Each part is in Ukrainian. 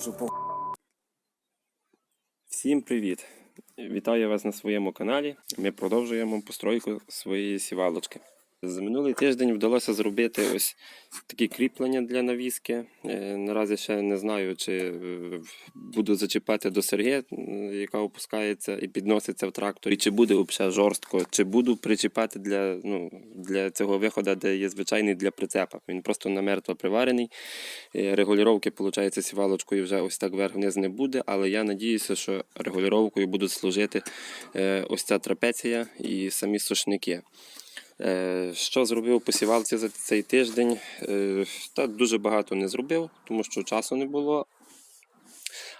що по. Всім привіт! Вітаю вас на своєму каналі. Ми продовжуємо постройку своєї сівалочки. За минулий тиждень вдалося зробити ось такі кріплення для навіски. Е, Наразі ще не знаю, чи е, буду зачіпати до серги, е, яка опускається і підноситься в трактор, і чи буде взагалі жорстко, чи буду причіпати для, ну, для цього виходу, де є звичайний для прицепа. Він просто намертво приварений. Е, Регулювання, виходить, сівалочкою вже ось так вверх-вниз не буде, але я надіюся, що регулюванням будуть служити ось ця трапеція і самі сушники. Е, Що зробив по сівалці за цей тиждень? Е, Та дуже багато не зробив, тому що часу не було.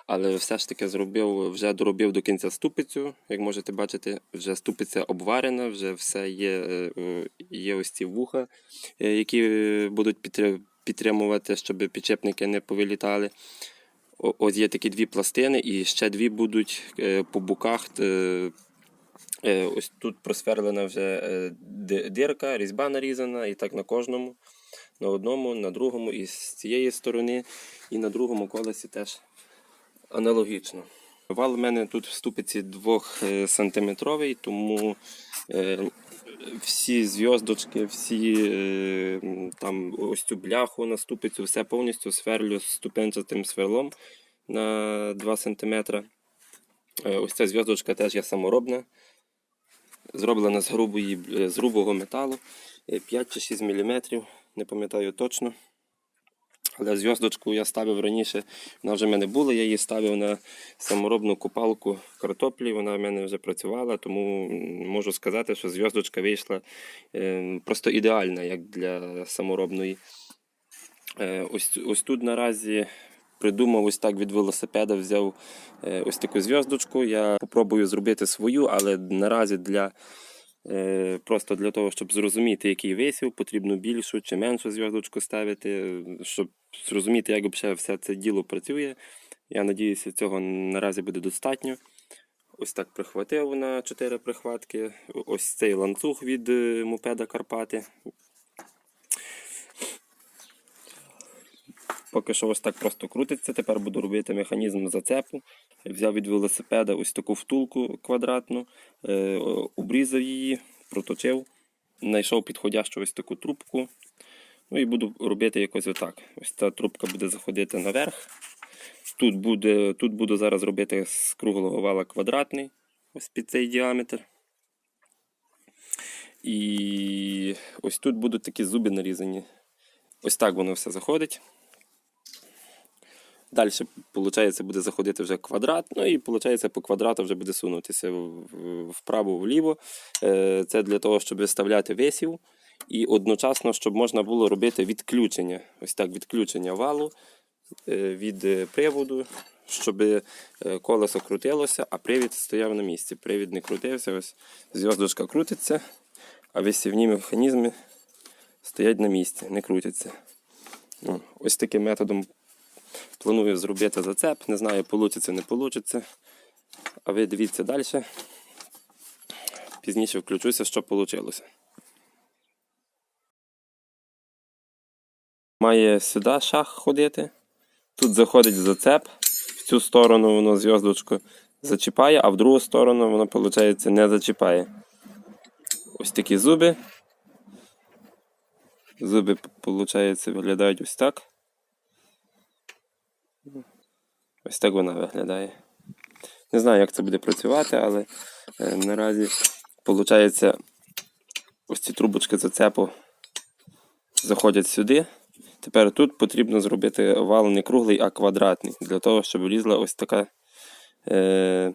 Але все ж таки зробив, вже доробив до кінця ступицю. Як можете бачити, вже ступиця обварена, вже все є, е, є ось ці вуха, які будуть підтримувати, щоб підчепники не повилітали. Ось є такі дві пластини, і ще дві будуть по боках. Е, Ось тут просверлена вже е, дирка, різьба нарізана, і так на кожному. На одному, на другому, і з цієї сторони, і на другому колесі теж аналогічно. Вал у мене тут в ступиці 2 сантиметровий, тому е, всі зв'яздочки, всі там ось цю бляху на ступицю, все повністю сверлю ступенчатим сверлом на 2 см. Ось ця зв'язочка теж є саморобна зроблена з, грубої, е, з грубого металу е, 5 чи 6 мм, не пам'ятаю точно. Але зв'язочку я ставив раніше, вона вже в мене була, я її ставив на саморобну копалку картоплі, вона в мене вже працювала, тому можу сказати, що зв'язочка вийшла е, просто ідеальна, як для саморобної. Е, Ось, ось тут наразі придумав ось так від велосипеда, взяв е, ось таку зв'язочку. Я попробую зробити свою, але наразі для е, просто для того, щоб зрозуміти, який висів, потрібно більшу чи меншу зв'язочку ставити, щоб зрозуміти, як взагалі все це діло працює. Я надіюся, цього наразі буде достатньо. Ось так прихватив на 4 прихватки. Ось цей ланцюг від е, мопеда Карпати. Поки що ось так просто крутиться. Тепер буду робити механізм зацепу. Взяв від велосипеда ось таку втулку квадратну, е, обрізав її, проточив, знайшов підходящу ось таку трубку. Ну і буду робити якось отак. Ось ця трубка буде заходити наверх. Тут, буде, тут буду зараз робити з круглого вала квадратний, ось під цей діаметр. І ось тут будуть такі зуби нарізані. Ось так воно все заходить. Далі, виходить, буде заходити вже квадрат, ну і виходить, по квадрату вже буде сунутися вправо-вліво. Е, Це для того, щоб виставляти висів. І одночасно, щоб можна було робити відключення. Ось так, відключення валу е, від е, приводу, щоб колесо крутилося, а привід стояв на місці. Привід не крутився, ось зв'язочка крутиться, а висівні механізми стоять на місці, не крутяться. Ну, Ось таким методом Планую зробити зацеп. Не знаю, вийде, не вийде. А ви дивіться далі. Пізніше включуся, що вийшло. Має сюди шах ходити. Тут заходить зацеп. В цю сторону воно зв'язочку зачіпає, а в другу сторону воно, виходить, не зачіпає. Ось такі зуби. Зуби, виходить, виглядають ось так. Ось так вона виглядає. Не знаю, як це буде працювати, але е, наразі виходить, ось ці трубочки зацепу заходять сюди. Тепер тут потрібно зробити вал не круглий, а квадратний, для того, щоб влізла ось така. Е,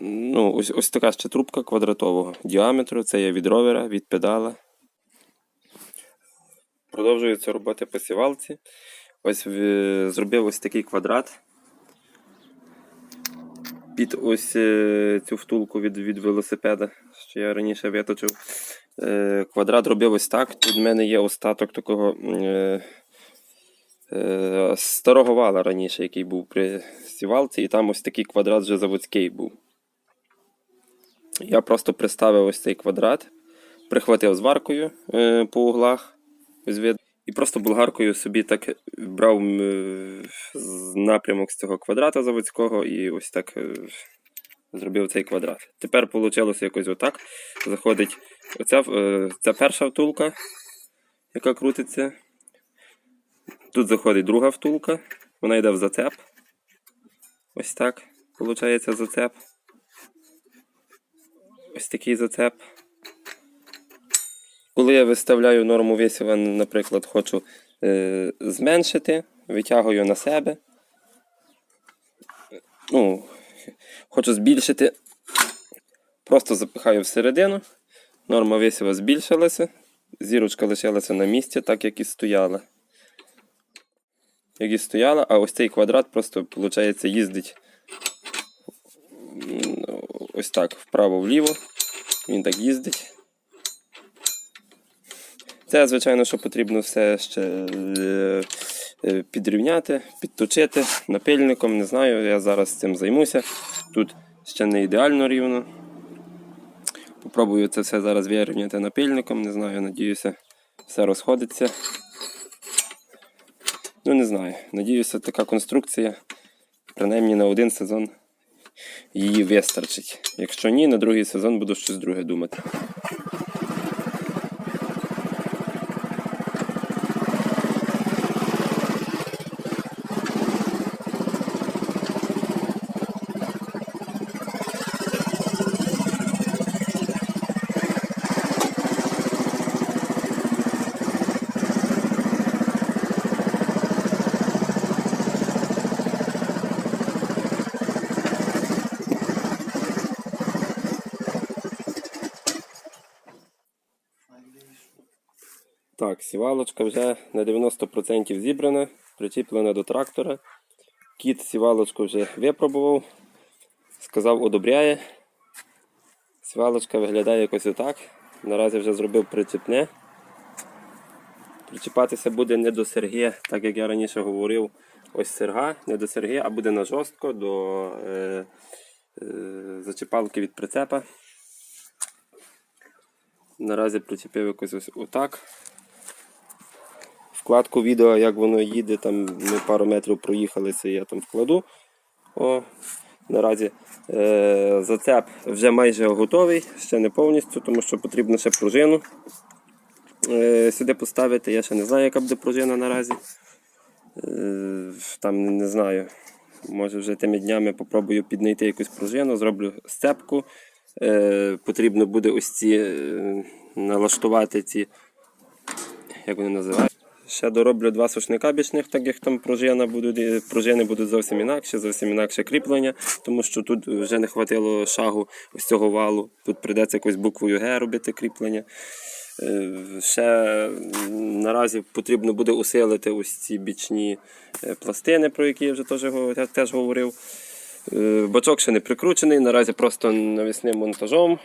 ну, ось, ось така ще трубка квадратового діаметру. Це є від ровера, від педала. Продовжується робота по сівалці. Ось в- зробив ось такий квадрат. Під ось е, цю втулку від, від велосипеда, що я раніше виточив. Е, Квадрат робив ось так. Тут в мене є остаток такого е, старого вала раніше, який був при сівалці, і там ось такий квадрат вже заводський був. Я просто приставив ось цей квадрат, прихватив зваркою по углах. Ось. І просто болгаркою собі так брав напрямок з цього квадрата заводського і ось так е, зробив цей квадрат. Тепер вийшло якось отак. Заходить оця, е, ця перша втулка, яка крутиться. Тут заходить друга втулка, вона йде в зацеп. Ось так виходить зацеп. Ось такий зацеп. Коли я виставляю норму висіва, наприклад, хочу е, зменшити, витягую на себе. Ну, хочу збільшити. Просто запихаю всередину. Норма висіва збільшилася. Зірочка лишилася на місці, так як і стояла. Як і стояла, а ось цей квадрат просто, виходить, їздить ось так, вправо-вліво. Він так їздить. Це, звичайно, що потрібно все ще е, е, підрівняти, підточити напильником. Не знаю, я зараз цим займуся. Тут ще не ідеально рівно. Попробую це все зараз вирівняти напильником. Не знаю, надіюся, все розходиться. Ну, не знаю. Надіюся, така конструкція, принаймні на один сезон її вистачить. Якщо ні, на другий сезон буду щось друге думати. Так, сівалочка вже на 90% зібрана, причіплена до трактора. Кіт сівалочку вже випробував, сказав, одобряє. Сівалочка виглядає якось отак. Наразі вже зробив причіпне. Причіпатися буде не до серги, так як я раніше говорив, ось серга, не до серги, а буде на жорстко до е, е, зачіпалки від прицепа. Наразі причепив якось ось отак. Вкладку відео, як воно їде, там ми пару метрів проїхалися, я там вкладу. О, наразі е, зацеп вже майже готовий, ще не повністю, тому що потрібно ще пружину е, сюди поставити. Я ще не знаю, яка буде пружина наразі. Е, там не знаю. Може вже тими днями попробую піднайти якусь пружину, зроблю сцепку. Е, потрібно буде ось ці е, налаштувати ці, як вони називають. Ще дороблю два сушника бічних, так як там пружина будуть, пружини будуть зовсім інакше, зовсім інакше кріплення, тому що тут вже не хватило шагу ось цього валу. Тут прийдеться якось буквою Г робити кріплення. Е, Ще наразі потрібно буде усилити ось ці бічні е, пластини, про які я вже теж, теж говорив. Е, Бачок ще не прикручений, наразі просто навісним монтажом.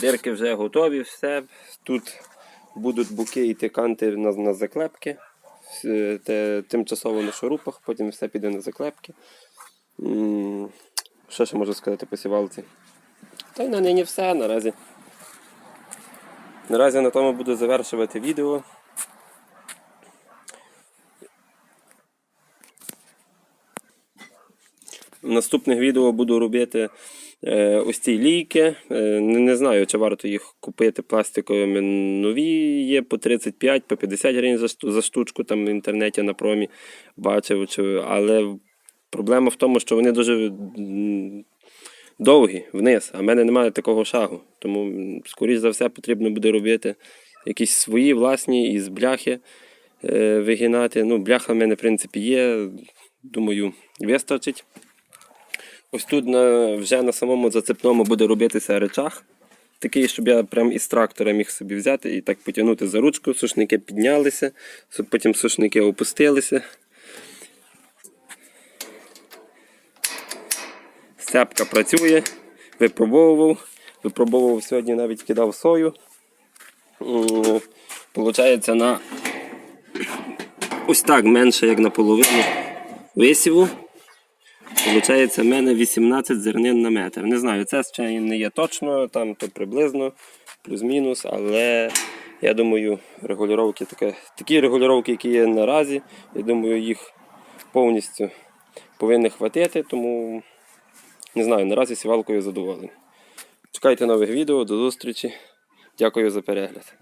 Дирки вже готові, все. Тут будуть буки і канти на, на заклепки. Те, тимчасово на шурупах, потім все піде на заклепки. Що ще можу сказати по сівалці? Та й на нині все наразі. Наразі на тому буду завершувати відео. В наступних відео буду робити ось ці лійки. Е, не, знаю, чи варто їх купити пластиковими. Нові є по 35, по 50 гривень за, штучку там в інтернеті на промі бачив. Але проблема в тому, що вони дуже довгі вниз, а в мене немає такого шагу. Тому, скоріш за все, потрібно буде робити якісь свої власні із бляхи е, вигинати. Ну, бляха в мене, в принципі, є. Думаю, вистачить. Ось тут на, вже на самому зацепному буде робитися речах. Такий, щоб я прям із трактора міг собі взяти і так потягнути за ручку, сушники піднялися, потім сушники опустилися. Сцепка працює, випробовував. Випробовував сьогодні, навіть кидав сою. Получається на ось так менше, як наполовину висіву. Получається, в мене 18 зернин на метр. Не знаю, це ще не є точно, там то приблизно, плюс-мінус, але Я думаю, регулювання таке, такі регулювання, які є наразі, я думаю, їх повністю повинні хватити, тому не знаю, наразі сівалкою задоволений. Чекайте нових відео, до зустрічі. Дякую за перегляд.